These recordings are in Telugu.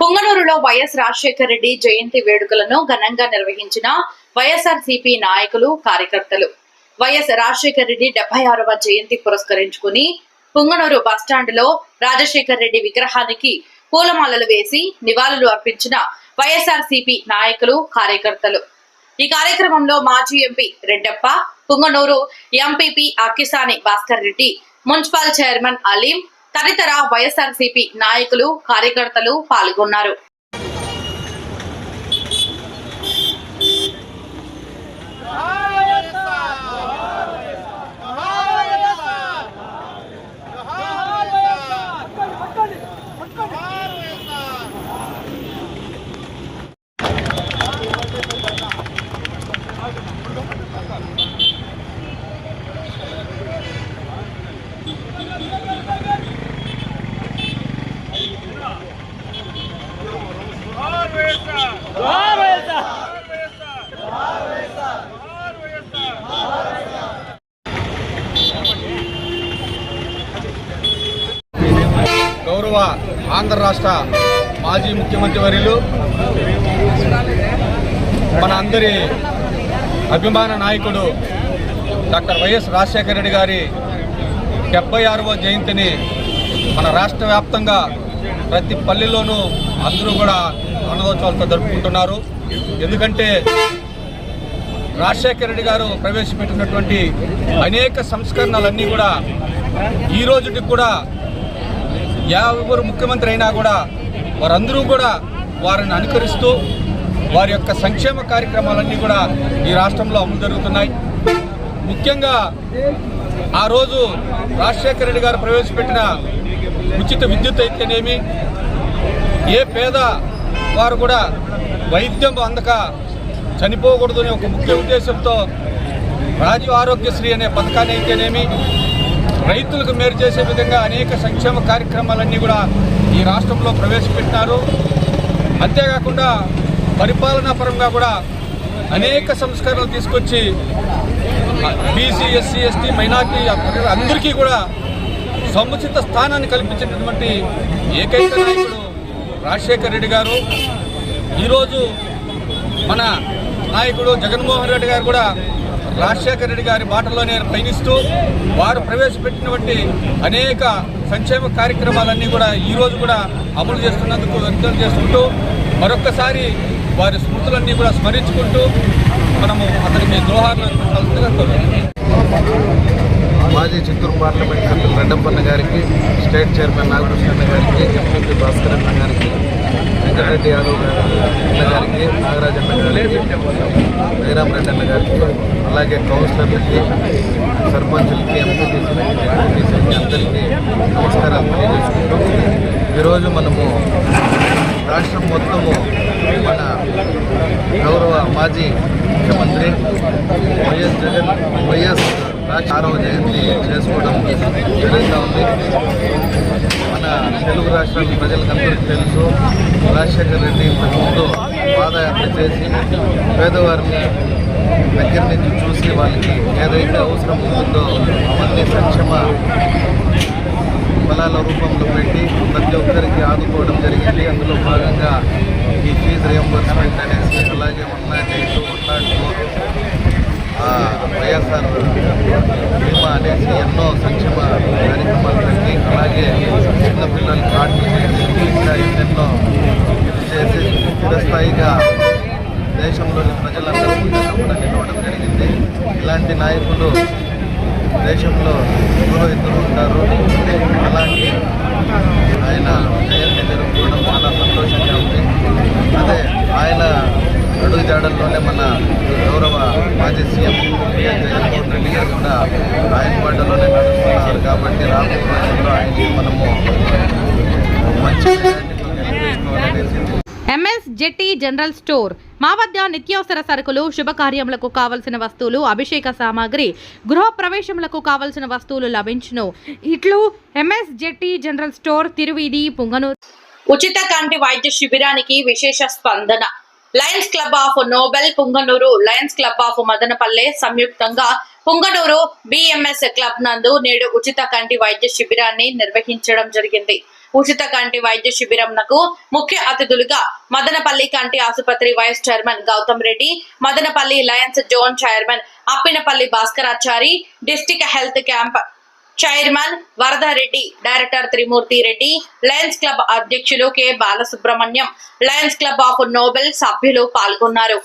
పుంగనూరులో వైఎస్ రాజశేఖర రెడ్డి జయంతి వేడుకలను ఘనంగా నిర్వహించిన వైఎస్ఆర్ సిపి నాయకులు కార్యకర్తలు. వైఎస్ రాజశేఖర రెడ్డి డెబ్బై ఆరవ జయంతి పురస్కరించుకుని పుంగనూరు బస్టాండ్లో రాజశేఖర రెడ్డి విగ్రహానికి పూలమాలలు వేసి నివాళులు అర్పించిన వైఎస్ఆర్ సిపి నాయకులు కార్యకర్తలు. ఈ కార్యక్రమంలో మాజీ MP Reddappa Punganur MPP Akkisani Bhaskar Reddy municipal chairman Aleem తదితర వైఎస్ఆర్సీపీ నాయకులు కార్యకర్తలు పాల్గొన్నారు. గౌరవ ఆంధ్ర రాష్ట్ర మాజీ ముఖ్యమంత్రి వర్యులు మన అందరి అభిమాన నాయకుడు డాక్టర్ వైఎస్ రాజశేఖర రెడ్డి గారి డెబ్బై ఆరవ జయంతిని మన రాష్ట్ర వ్యాప్తంగా ప్రతి పల్లెల్లోనూ అందరూ కూడా ఆనందోత్సవాలతో జరుపుకుంటున్నారు. ఎందుకంటే రాజశేఖర రెడ్డి గారు ప్రవేశపెట్టినటువంటి అనేక సంస్కరణలన్నీ కూడా ఈ రోజుకి కూడా ఎవరు ముఖ్యమంత్రి అయినా కూడా వారందరూ కూడా వారిని అనుకరిస్తూ వారి యొక్క సంక్షేమ కార్యక్రమాలన్నీ కూడా ఈ రాష్ట్రంలో అమలు జరుగుతున్నాయి. ముఖ్యంగా ఆ రోజు రాజశేఖర రెడ్డి గారు ప్రవేశపెట్టిన ఉచిత విద్యుత్ అయితేనేమి ఏ పేద వారు కూడా వైద్యం అందక చనిపోకూడదు అనే ఒక ముఖ్య ఉద్దేశంతో రాజీవ్ ఆరోగ్యశ్రీ అనే పథకాన్ని అయితేనేమి రైతులకు మేలు చేసే విధంగా అనేక సంక్షేమ కార్యక్రమాలన్నీ కూడా ఈ రాష్ట్రంలో ప్రవేశపెట్టినారు. అంతేకాకుండా పరిపాలనా పరంగా కూడా అనేక సంస్కరణలు తీసుకొచ్చి బీసీ ఎస్సీ ఎస్టీ మైనార్టీ అందరికీ కూడా సముచిత స్థానాన్ని కల్పించినటువంటి ఏకైక నాయకుడు రాజశేఖర్ రెడ్డి గారు ఈరోజు మన నాయకుడు జగన్మోహన్ రెడ్డి గారు కూడా రాజశేఖర రెడ్డి గారి బాటలోనే పయనిస్తూ వారు ప్రవేశపెట్టినటువంటి అనేక సంక్షేమ కార్యక్రమాలన్నీ కూడా ఈరోజు కూడా అమలు చేస్తున్నందుకు వ్యక్తం చేసుకుంటూ మరొక్కసారి వారి స్మృతులన్నీ కూడా స్మరించుకుంటూ మనము అతనికి దోహార్లు మాజీ చిత్తూరు పార్లమెంట్ సభ్యులు రెడ్డప్పన్న గారికి స్టేట్ చైర్మన్ నాగకృష్ణ గారికి ఎంపీ భాస్కర్ అన్న గారికి వెంకటరెడ్డి యాదవ్ గారి అన్న గారికి నాగరాజన్న గారికి జయరామ్ రెడ్డి అన్న గారికి అలాగే కౌన్సిలర్లకి సర్పంచులకి ఎంపీటీసీలకి ఎంపీటీసీలకి అందరికీ నమస్కారాలు తెలియజేసుకుంటూ ఈరోజు మనము రాష్ట్రం మొత్తము మన గౌరవ మాజీ ముఖ్యమంత్రి వైఎస్ జగన్ వైఎస్ ఆరవ జయంతి చేసుకోవడం జరుగుతూ ఉంది. మన తెలుగు రాష్ట్రాల ప్రజలకందరికీ తెలుసు. రాజశేఖర్ రెడ్డి ఇంతకుముందు పాదయాత్ర చేసి పేదవారిని దగ్గర నుంచి చూసి వాళ్ళకి ఏదైతే అవసరం ఉందో అవన్నీ సంక్షేమ ఫలాల రూపంలో పెట్టి ప్రతి ఒక్కరికి ఆదుకోవడం జరిగింది. అందులో భాగంగా ఈ ఫీజు రియంబర్స్మెంట్ అనేసి అలాగే one nought eight one nought four YSR Bima అనేసి ఎన్నో సంక్షేమ కార్యక్రమాలు పెట్టి అలాగే చిన్నపిల్లలు కార్డులు చేసి ఇంకా ఎన్నెన్నో చేసి చిరస్థాయిగా దేశంలోని ప్రజలందరూ కూడా నిలవడం జరిగింది. ఇలాంటి నాయకులు దేశంలో ఎవరో ఇద్దరు ఉంటారు. అలాంటి ఆయన జయంతి జరుపుకోవడం చాలా సంతోషంగా ఉంది. అదే ఆయన అడుగు జాడల్లోనే మన గౌరవ మాజీ సీఎం వైఎస్ జగన్మోహన్ రెడ్డి గారు కూడా ఆయన బాటలోనే నడుస్తున్నారు. కాబట్టి రాబోయే రోజుల్లో ఆయన్ని మనము మంచి ఎంఎస్ జెట్టి జనరల్ స్టోర్. మా వద్ద నిత్యావసర సరుకులు శుభకార్యములకు కావలసిన వస్తువులు అభిషేక సామాగ్రి గృహ ప్రవేశములకు కావలసిన వస్తువులు లభించును. ఇట్లు MS Jetti general store Tiruveedhi Punganur. ఉచిత కంటి వైద్య శిబిరానికి విశేష స్పందన. Lions Club of noble Punganur Lions Club of Madanapalle సంయుక్తంగా పుంగనూరు బిఎంఎస్ క్లబ్ నందు నేడు ఉచిత కంటి వైద్య శిబిరాన్ని నిర్వహించడం జరిగింది. ఉచిత కంటి వైద్య శిబిరంనకు ముఖ్య అతిథులుగా మదనపల్లి కంటి ఆసుపత్రి vice chairman Gautam Reddy Madanapalle Lions zone chairman Appinapalli Bhaskarachari district health camp chairman Varadareddy director Trimurthy Reddy Lions Club అధ్యక్షులు K. Balasubramaniam Lions Club of noble సభ్యులు పాల్గొన్నారు.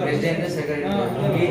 ప్రెసిడెంట్ సెక్రటరీ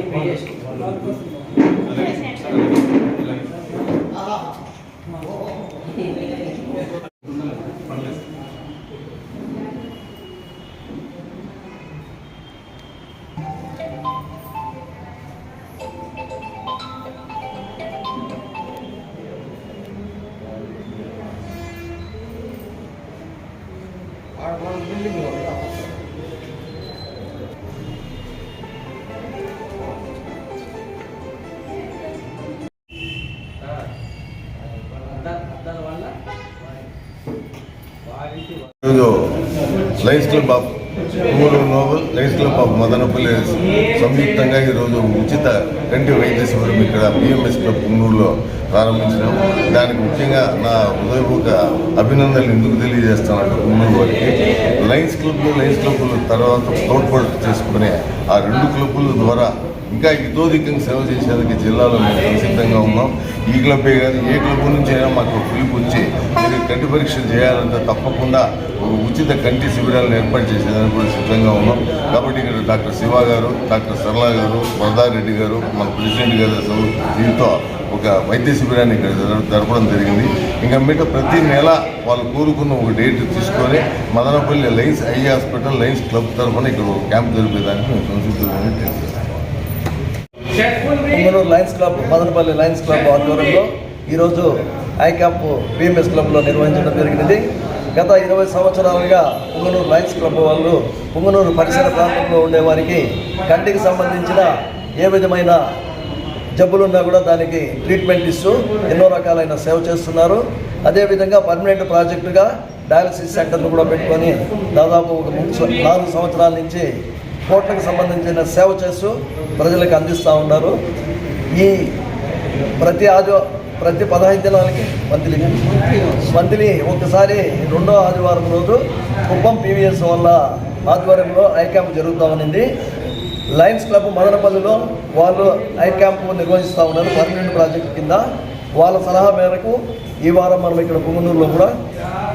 ఈరోజు Lions club of కుమూరు noble Lions Club of Madanapalle సంయుక్తంగా ఈరోజు ఉచిత కంటి వైద్య శిబిరం ఇక్కడ బిఎంఎస్ క్లబ్ కుమ్మూరులో ప్రారంభించినాం దానికి ముఖ్యంగా నా హృదయపూర్వక అభినందనలు ఎందుకు తెలియజేస్తానంటే కుమ్మూరు వారికి. లయన్స్ క్లబ్లు లయన్స్ క్లబ్లు తర్వాత తోడ్పాటు చేసుకునే ఆ రెండు క్లబ్బుల ద్వారా ఇంకా ఇతోధికంగా సేవ చేసేందుకు జిల్లాలో మేము సిద్ధంగా ఉన్నాం. ఈ క్లబ్బే కాదు ఏ క్లబ్ నుంచి అయినా మాకు పిలుపు వచ్చి మీరు కంటి పరీక్షలు చేయాలంటే తప్పకుండా ఒక ఉచిత కంటి శిబిరాలను ఏర్పాటు చేసేదానికి కూడా సిద్ధంగా ఉన్నాం. కాబట్టి ఇక్కడ డాక్టర్ శివ గారు డాక్టర్ సరళ గారు వరదారెడ్డి గారు మన ప్రెసిడెంట్ గారు అసలు దీంతో ఒక వైద్య శిబిరాన్ని ఇక్కడ జరపడం జరిగింది. ఇంకా మీట ప్రతి నెల వాళ్ళు కోరుకున్న ఒక డేట్ తీసుకొని Madanapalle Lions eye hospital Lions Club తరఫున ఇక్కడ ఒక క్యాంప్ జరిపేదానికి మేము సంసిద్ధంగా తెలియజేస్తాం Punganur Lions Club Madanapalle Lions Club ఆధ్వర్యంలో ఈరోజు ఐకాప్ పిఎంఎస్ క్లబ్లో నిర్వహించడం జరిగినది. గత ఇరవై సంవత్సరాలుగా పుంగనూరు లయన్స్ క్లబ్ వాళ్ళు పుంగనూరు పరిసర ప్రాంతంలో ఉండేవారికి కంటికి సంబంధించిన ఏ విధమైన జబ్బులున్నా కూడా దానికి ట్రీట్మెంట్ ఇస్తూ ఎన్నో రకాలైన సేవ చేస్తున్నారు. అదేవిధంగా పర్మనెంట్ ప్రాజెక్టుగా డయాలసిస్ సెంటర్ను కూడా పెట్టుకొని దాదాపు ఒక ముందు నాలుగు సంవత్సరాల నుంచి కోట్లకు సంబంధించిన సేవ చేస్తూ ప్రజలకు అందిస్తూ ఉన్నారు. ఈ ప్రతి ఆది ప్రతి పదహైదు దినాలకి మంత్లీ మంత్లీ ఒకసారి రెండో ఆదివారం రోజు కుప్పం పీవీఎస్ వల్ల ఆధ్వర్యంలో ఐ క్యాంప్ జరుగుతూ ఉన్నింది. లయన్స్ క్లబ్ మదనపల్లిలో వాళ్ళు ఐ క్యాంప్ నిర్వహిస్తూ ఉన్నారు పర్మనెంట్ ప్రాజెక్ట్ కింద. వాళ్ళ సలహా మేరకు ఈ వారం మనం ఇక్కడ పుంగనూరులో కూడా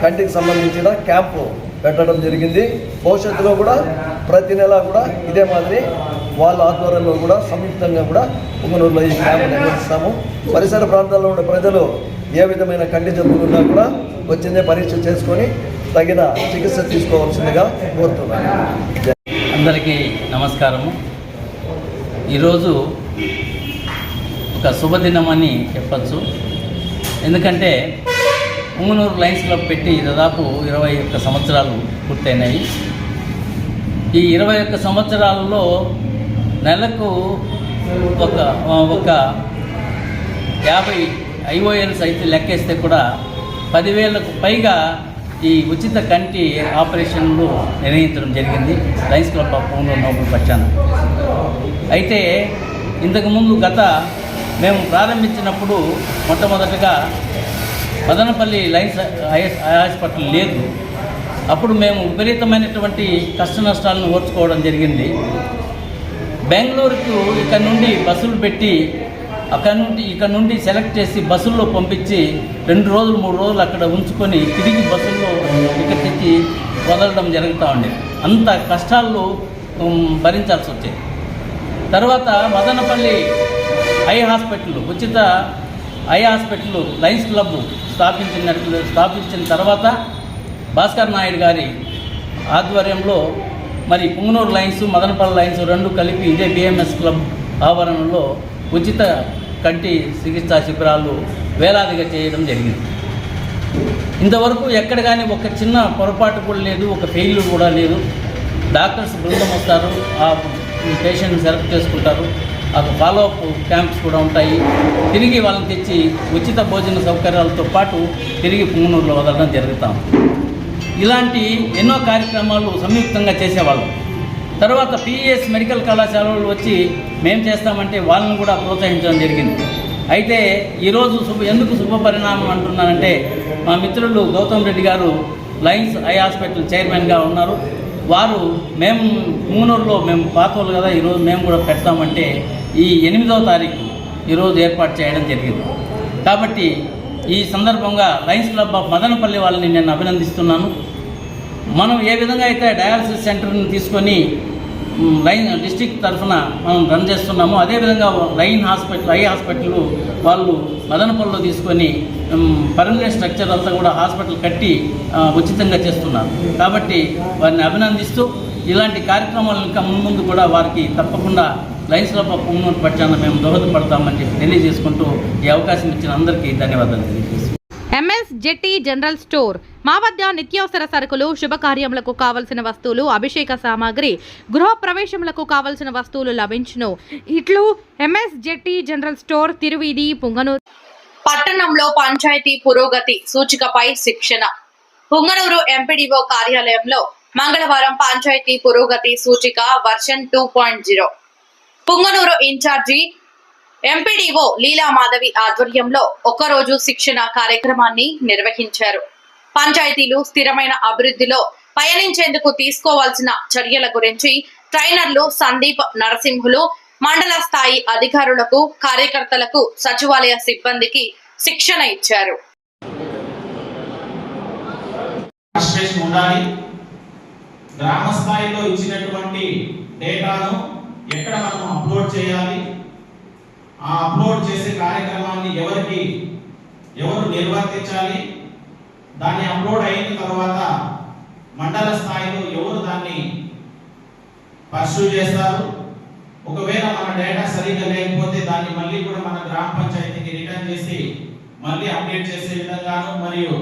కంటికి సంబంధించిన క్యాంపు పెట్టడం జరిగింది. భవిష్యత్తులో కూడా ప్రతి నెల కూడా ఇదే మాదిరి వాళ్ళ ఆధ్వర్యంలో కూడా సంయుక్తంగా కూడా పుంగనూరులో ఈ క్యాంపు నిర్వహిస్తాము పరిసర ప్రాంతాల్లో ఉండే ప్రజలు ఏ విధమైన కంటి జబ్బులు ఉన్నా కూడా వచ్చిందే పరీక్ష చేసుకొని తగిన చికిత్స తీసుకోవాల్సిందిగా కోరుతున్నాను. అందరికీ నమస్కారము. ఈరోజు ఒక శుభదినం అని చెప్పచ్చు. ఎందుకంటే ఉమ్మనూరు లైన్స్లో క్లబ్ పెట్టి దాదాపు ఇరవై ఒక్క సంవత్సరాలు పూర్తయినాయి ఈ ఇరవై ఒక్క సంవత్సరాలలో నెలకు ఒక ఒక యాభై ఐఓఎల్స్ అయితే లెక్కేస్తే కూడా పదివేలకు పైగా ఈ ఉచిత కంటి ఆపరేషన్లు నిర్వహించడం జరిగింది. లయన్స్ క్లబ్ ఆఫ్ పూనూరు నోబుల్ పక్షాన అయితే ఇంతకుముందు గత మేము ప్రారంభించినప్పుడు మొట్టమొదటగా మదనపల్లి లైన్స్ హాస్పిటల్ లేదు. అప్పుడు మేము విపరీతమైనటువంటి కష్ట నష్టాలను ఓర్చుకోవడం జరిగింది. బెంగళూరుకు ఇక్కడ నుండి బస్సులు పెట్టి అక్కడ నుండి ఇక్కడ నుండి సెలెక్ట్ చేసి బస్సుల్లో పంపించి రెండు రోజులు మూడు రోజులు అక్కడ ఉంచుకొని తిరిగి బస్సుల్లో ఇక్కడ తెచ్చి వదలడం జరుగుతూ ఉండేది అంత కష్టాలు భరించాల్సి వచ్చేది. తర్వాత మదనపల్లి ఐ హాస్పిటల్ ఉచిత ఐ హాస్పిటల్ లయన్స్ క్లబ్ స్థాపించినట్లు స్థాపించిన తర్వాత భాస్కర్ నాయుడు గారి ఆధ్వర్యంలో మరి పుంగనూరు లైన్స్ మదనపల్లి లైన్స్ రెండు కలిపి ఇదే బిఎంఎస్ క్లబ్ ఆవరణలో ఉచిత కంటి చికిత్సా శిబిరాలు వేలాదిగా చేయడం జరిగింది. ఇంతవరకు ఎక్కడ కానీ ఒక చిన్న పొరపాటు కూడా లేదు ఒక ఫెయిల్యూర్ కూడా లేదు. డాక్టర్స్ బృందం వస్తారు ఆ పేషెంట్ని సెలెక్ట్ చేసుకుంటారు. ఆ ఫాలో అప్ క్యాంప్స్ కూడా ఉంటాయి. తిరిగి వాళ్ళని తెచ్చి ఉచిత భోజన సౌకర్యాలతో పాటు తిరిగి పుంగనూరులో వదలడం జరుగుతాం ఇలాంటి ఎన్నో కార్యక్రమాలు సంయుక్తంగా చేసేవాళ్ళం. తర్వాత పిఈఎస్ మెడికల్ కళాశాలలు వచ్చి మేము చేస్తామంటే వాళ్ళని కూడా ప్రోత్సహించడం జరిగింది. అయితే ఈరోజు శుభ ఎందుకు శుభ పరిణామం అంటున్నానంటే మా మిత్రులు గౌతమ్ రెడ్డి గారు లయన్స్ ఐ హాస్పిటల్ చైర్మన్గా ఉన్నారు. వారు మేము మూనూరులో మేము పాతోళ్ళు కదా ఈరోజు మేము కూడా పెడతామంటే ఈ ఎనిమిదవ తారీఖు ఈరోజు ఏర్పాటు చేయడం జరిగింది. కాబట్టి ఈ సందర్భంగా లయన్స్ క్లబ్ ఆఫ్ మదనపల్లి వాళ్ళని నేను అభినందిస్తున్నాను. మనం ఏ విధంగా అయితే డయాలసిస్ సెంటర్ని తీసుకొని లైన్ డిస్టిక్ తరఫున మనం రన్ చేస్తున్నామో అదేవిధంగా లైన్ హాస్పిటల్ ఐ హాస్పిటల్ వాళ్ళు మదనపల్లిలో తీసుకొని పర్మనెంట్ స్ట్రక్చర్ అంతా కూడా హాస్పిటల్ కట్టి ఉచితంగా చేస్తున్నారు. కాబట్టి వారిని అభినందిస్తూ ఇలాంటి కార్యక్రమాలు ఇంకా ముందు కూడా వారికి తప్పకుండా లైన్స్ క్లబ్ ఆఫ్ పక్షాన మేము దోహదపడతామని చెప్పి తెలియజేసుకుంటూ ఈ అవకాశం ఇచ్చిన అందరికీ ధన్యవాదాలు తెలియజేస్తాం ఎంఎస్ జెట్టి జనరల్ స్టోర్. మా వద్ద నిత్యావసర సరుకులు శుభకార్యములకు కావలసిన వస్తువులు అభిషేక సామాగ్రి గృహ ప్రవేశములకు కావలసిన వస్తువులు లభించును. ఇట్లు MS Jetti general store Tiruveedhi Punganur. పట్టణంలో పంచాయతీ పురోగతి సూచికపై శిక్షణ. పుంగనూరు ఎంపీడీఓ కార్యాలయంలో మంగళవారం పంచాయతీ పురోగతి సూచిక version two point zero. Punganur incharge MPDO Leela Madhavi ఆధ్వర్యంలో ఒకరోజు శిక్షణ కార్యక్రమాన్ని నిర్వహించారు. పంచాయతీలు స్థిరమైన అభివృద్ధిలో పయనించేందుకు తీసుకోవాల్సిన చర్యల గురించి ట్రైనర్లు సందీప్ నరసింహులు మండల స్థాయి అధికారులకు కార్యకర్తలకు సచివాలయ సిబ్బందికి శిక్షణ ఇచ్చారు. గ్రామ స్థాయిలో ఇచ్చినటువంటి డేటాను ఎక్కడ మనం అప్లోడ్ చేయాలి? ఆ అప్లోడ్ చేసే కార్యక్రమాన్ని ఎవరికి ఎవరు నిర్వర్తించాలి? దాన్ని అప్లోడ్ అయిన తర్వాత మండల స్థాయిలో ఎవరు దాన్ని పర్సూ చేస్తారు? ఒకవేళ మన డేటా సరిగ్గా లేకపోతే దాన్ని మళ్ళీ కూడా మన గ్రామ పంచాయతీకి రిటర్న్ చేసి మళ్ళీ అప్డేట్ చేసే విధంగాను మరియు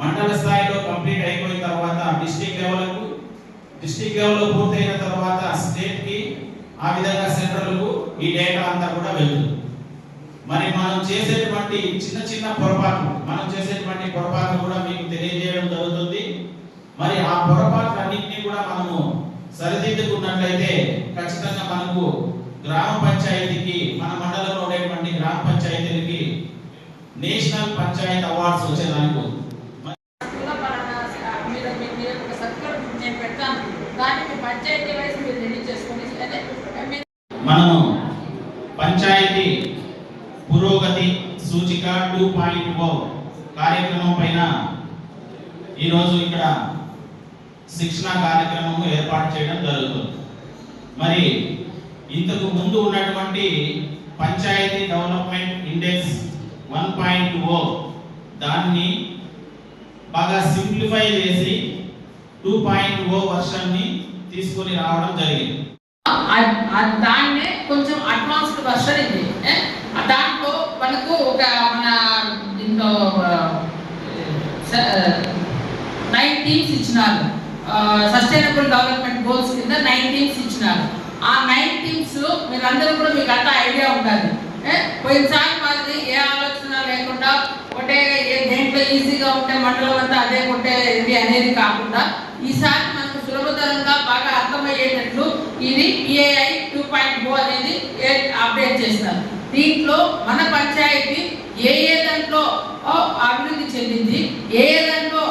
మండల స్థాయిలో కంప్లీట్ అయిపోయిన తర్వాత డిస్ట్రిక్ట్ లెవెల్కు డిస్ట్రిక్ట్ లెవెల్లో పూర్తయిన తర్వాత స్టేట్కి ఆ విధంగా సెంట్రల్కు ఈ డేటా అంతా కూడా వెళ్తుంది. మరి మనం చేసేటువంటి చిన్న చిన్న పొరపాట్లు మనం చేసేటువంటి పొరపాట్లు కూడా మీకు తెలియజేయడం జరుగుతుంది. మరి ఆ పొరపాట్లు అన్నింటినీ కూడా మనము సరిదిద్దుకున్నట్లయితే ఖచ్చితంగా మనకు గ్రామ పంచాయతీకి మన మండలంలో ఉండేటువంటి గ్రామ పంచాయతీలకి నేషనల్ పంచాయత్ అవార్డ్స్ వచ్చేదానికి ఉంది. స్కూల్లో పలానా మీరు మీ మీ యొక్క సర్టిఫికేట్ నేను పెడతాను దాన్ని మీ పంచాయతీ వైజ్ మీరు రెడీ చేసుకొని అదే మీరు మనము పంచాయతీ పురోగతి సూచిక టూ పాయింట్ ఓ కార్యక్రమం పైన ఈరోజు ఇక్కడ శిక్షణ కార్యక్రమం ఏర్పాటు చేయడం జరుగుతుంది. మరి ఇంతకు ముందు ఉన్నటువంటి panchayat development index one point o దాన్ని బాగా సింప్లిఫై చేసి టూ పాయింట్ ఓ వర్షన్ని తీసుకొని రావడం జరిగింది. దాన్నే కొంచెం అడ్వాన్స్డ్ వర్షన్ ఇది. దాంట్లో మనకు ఒక మన దీంట్లో నైన్ టీమ్స్ ఇచ్చినారు. సస్టైనబుల్ డెవలప్మెంట్ గోల్స్ కింద నైన్ టీమ్స్ ఇచ్చినారు. ఆ నైన్ టీమ్స్ మీరందరూ కూడా మీకు అంతా ఐడియా ఉండాలి. ఏ? పోయినసారి మాది ఏ ఆలోచన లేకుండా ఒకటే దేంట్లో ఈజీగా ఉంటే మండలం అంతా అదే కొట్టే ఇది అనేది కాకుండా ఈసారి మనకు సులభతరంగా బాగా అర్థమయ్యేటట్లు ఇది ఏఐ టూ పాయింట్ ఓ అనేది అప్డేట్ చేస్తారు దీంట్లో మన పంచాయతీ ఏ ఏ దాంట్లో అభివృద్ధి చెందింది ఏ ఏ దాంట్లో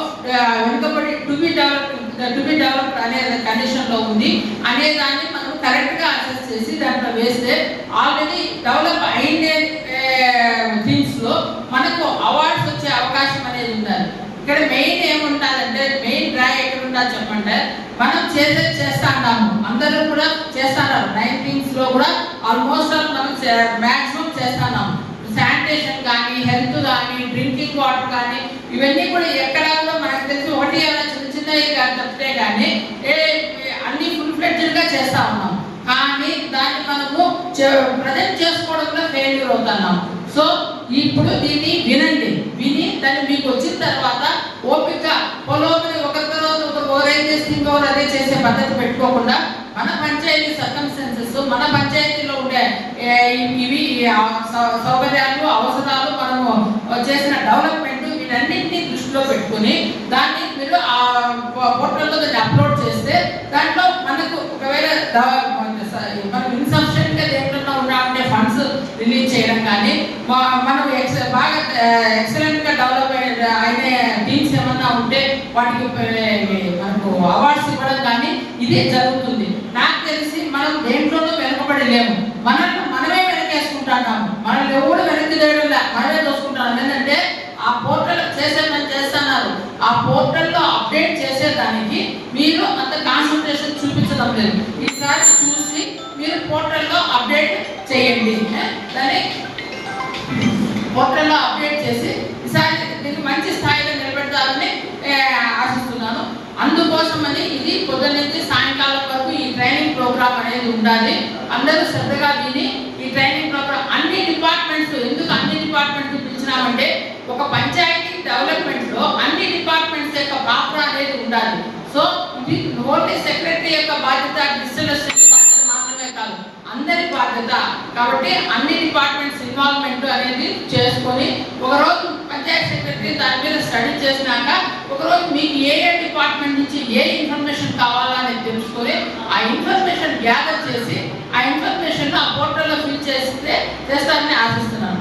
వెనుకబడి to be develop to be develop అనే కండిషన్లో ఉంది అనే దాన్ని మనం కరెక్ట్గా అసెస్ చేసి దాంట్లో వేస్తే ఆల్రెడీ డెవలప్ అయిండే థింగ్స్లో మనకు అవార్డ్స్ వచ్చే అవకాశం అనేది ఉండాలి ఇక్కడ మెయిన్ ఏముంటాదంటే మెయిన్ డ్రా ఎక్కడ ఉండాలి చెప్పంటే మనం చేసే చేస్తాము అందరూ కూడా చేస్తున్నారు. నైన్ థింగ్స్లో కూడా ఆల్మోస్ట్ ఆల్ మనం మాక్సిమం చేస్తున్నాము. శానిటేషన్ కానీ హెల్త్ కానీ డ్రింకింగ్ వాటర్ కానీ ఇవన్నీ కూడా ఎక్కడ కూడా మనకు తెలిసి ఒకటి అలా చిన్న చిన్నవి కానీ తప్పితే కానీ ఏ అన్ని ఫుల్ ఫ్లెడ్జ్డ్గా చేస్తా ఉన్నాం. కానీ దాన్ని మనము ప్రజెంట్ చేసుకోవడంలో ఫెయిల్యూర్ అవుతున్నాం. సో ఇప్పుడు దీన్ని వినండి. విని దాన్ని మీకు వచ్చిన తర్వాత ఓపిక పొలోమని ఒక తర్వాత ఒకరు ఓరేం చేస్తే ఇంకొకరు అదే చేసే పద్ధతి పెట్టుకోకుండా మన పంచాయతీ సర్కమ్స్టెన్సెస్ మన పంచాయతీలో ఉండే ఇవి సౌ- సౌకర్యాలు అవసరాలు మనము చేసిన డెవలప్మెంట్ వీటన్నింటినీ దృష్టిలో పెట్టుకుని దాన్ని మీరు ఆ పోర్టల్లో దాన్ని అప్లోడ్ చేస్తే దాంట్లో మనకు ఒకవేళ మనం ఇన్సఫిషియెంట్గా దేంట్లో ఉన్నామంటే ఫండ్స్ రిలీజ్ చేయడం కానీ మా- మనం ఎక్స్ బాగా ఎక్సలెంట్గా డెవలప్ అయిన టీమ్స్ ఏమన్నా ఉంటే వాటికి మనకు అవార్డ్స్ ఇవ్వడం కానీ ఇదే జరుగుతుంది. నాకు తెలిసి మనం దేంట్లోనూ వెనుకబడి లేము మనల్ని మనమే వెనకేసుకుంటున్నాము మనల్ని ఎవరు వెనక్కి తేయడం మనమే దోసుకుంటున్నాం ఏంటంటే ఆ పోర్టల్ చేసేమని చేస్తున్నారు. ఆ పోర్టల్లో అప్డేట్ చేసేదానికి మీరు అంత కాన్సన్ట్రేషన్ చూపించడం లేదు. ఈసారి చూసి మీరు పోర్టల్లో అప్డేట్ చేయండి. ఏ? దాన్ని పోర్టల్లో అప్డేట్ చేసి ఈసారి దీన్ని మంచి స్థాయిలో నిలబెడతారని ఏ, ఆశిస్తున్నాను అందుకోసమని ఇది పొద్దున్నుంచి సాయంకాలం వరకు ఈ ట్రైనింగ్ ప్రోగ్రామ్ అనేది ఉండాలి. అందరూ శ్రద్ధగా విని ఈ ట్రైనింగ్ ప్రోగ్రామ్ అన్ని డిపార్ట్మెంట్స్ ఎందుకు అన్ని డిపార్ట్మెంట్స్ పిలిచినామంటే ఒక పంచాయతీ డెవలప్మెంట్లో అన్ని డిపార్ట్మెంట్స్ యొక్క పాత్ర అనేది ఉండాలి. సో ఇది ఓన్లీ సెక్రటరీ యొక్క బాధ్యత డిజిటల్ బాధ్యత మాత్రమే కాదు. అందరి బాధ్యత. కాబట్టి అన్ని డిపార్ట్మెంట్స్ ఇన్వాల్వ్మెంట్ అనేది చేసుకొని ఒకరోజు పంచాయత్ సెక్రటరీ దాని మీద స్టడీ చేసినాక ఒకరోజు మీకు ఏ ఏ డిపార్ట్మెంట్ నుంచి ఏ ఇన్ఫర్మేషన్ కావాలా అనేది తెలుసుకొని ఆ ఇన్ఫర్మేషన్ గ్యాదర్ చేసి ఆ ఇన్ఫర్మేషన్ ఆ పోర్టల్లో ఫిల్ చేస్తే చేస్తారని ఆశిస్తున్నాను.